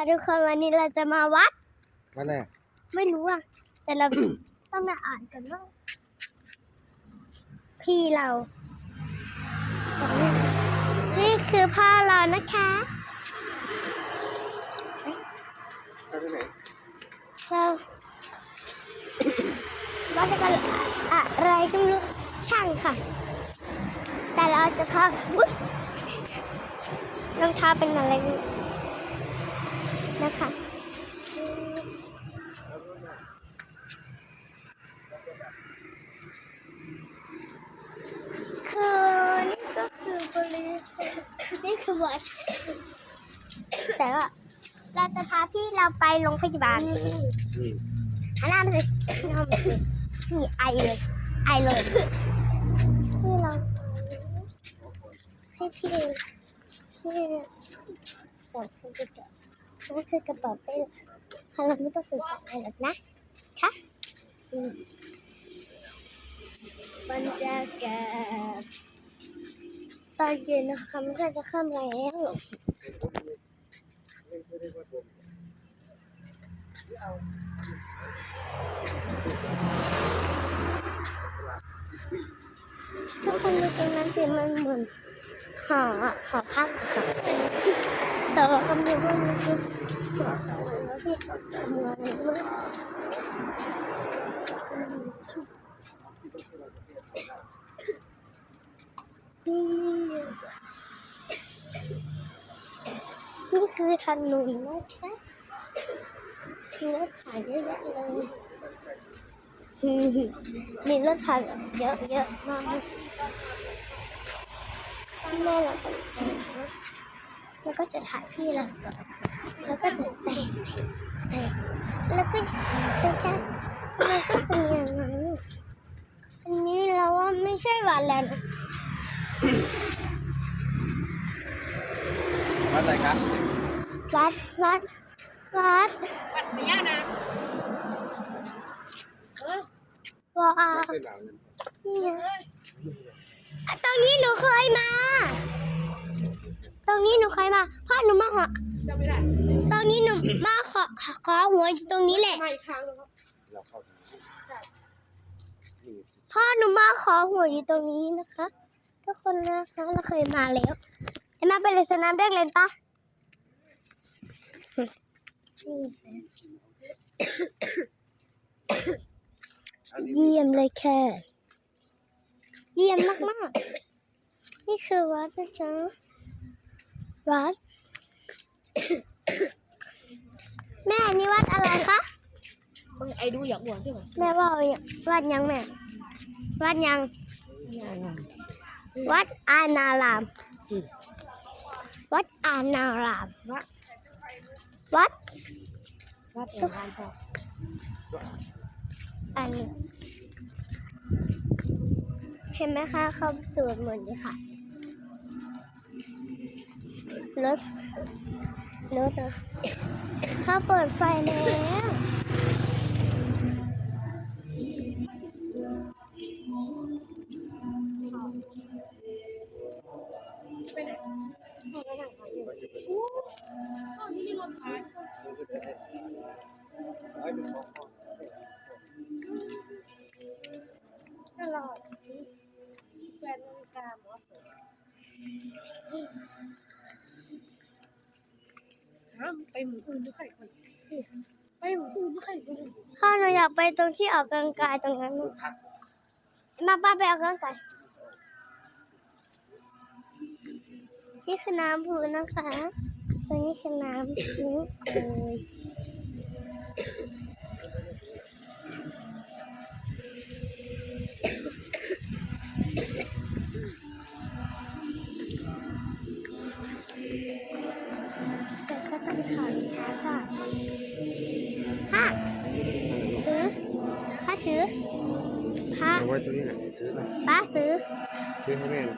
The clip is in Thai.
ค่ะทุกคนวันนี้เราจะมาวัด วันแรกไม่รู้อะแต่เรา ต้องมาอ่านกันว่า พี่เรา นี่คือพ่อเรานะคะไปที่ไหนเราว่าจะกันอะไรก็ไม่รู้ช่างค่ะ แต่เราจะพาอุ๊ยรองเท้าเป็นอะไระคะคือนี่ก็คือบริษัทนี่คือวัดแต่ว่าเราจะพาพี่เราไปโรงพยาบาลอันนั้นมสินนั้นมาสินี่ไอเลย ไอเลยที่เราให้พี่พี่สอนคุณจะจับ นั่นคือกระเป๋าเป้เราไม่ต้องสื่อสารอะไรหรอกนะค่ะอืมบรรยากาศตอนเย็นนะคะมันก็จะค่ำแล้วทุกคนดูตรงนั้นสิมันเหมือนหอหอพักค่ะแต่เราก็ไม่รู้ว่ามันคือ นี่นี่คือถนนนะคะมีรถผ่านเยอะแยะเลยมีรถผ่านเยอะเยอะมากแม่เราแล้วก็จะถ่ายพี่เราก่อน แล้วก็จะเสกเสกแล้วก็เป็นแค่มันก็จะมีอย่างนั้นอันนี้เราว่าไม่ใช่วันแล้วนะวัดอะไรครับวัดวัดวัดวัดไม่ยากนะเออว้าเคยหนาวเลยนี่ไงอะตรงนี้หนูเคยมา ตรงนี้หนูเคยมาพ่อหนูมาหอ จำไม่ได้ตรงนี้หนูมาขอขอหัวอยู่ตรงนี้แหละ มาอีกครั้งแล้วครับเราเข้าทางนี้นี่พ่อหนูมาขอหัวอยู่ตรงนี้นะคะทุกคนนะคะเราเคยมาแล้วไอ้มาไปเลยสนามเด็กเล่นปะนี่อันนี้เยี่ยมเลยแค่เยี่ยมมากๆ นี่คือวัดนะจ๊ะวัด แม่นี่วัดอะไรคะไอ้ดูอยากบวชใช่ไหมแม่ว่าเอาอย่างวัดยังแม่วัดยังวัดอานาราม วัดอานาราม วัด วัดวัดเอ็นทานพ่ออันนี้เห็นไหมคะเขาสวดมนต์อยู่ค่ะรถ รถนะเขาเปิดไฟแล้วไปไหนพ่อไปไหนครับพ่อนี่มีรถขายให้เป็นของพ่อตลอดแฟนนาฬิกาหมอ ไปหมู่อื่นไม่ใครคนไปหมู่อื่นไม่ใครคนพ่อหนูอยากไปตรงที่ออกกำลังกายตรงนั้นมาป้าไปออกกำลังกายนี่คือน้ำพุนะคะตรงนี้คือน้ำพุเลย เอาไว้ตรงนี้แหละซื้อนะป้าซื้อซื้อให้แม่นะ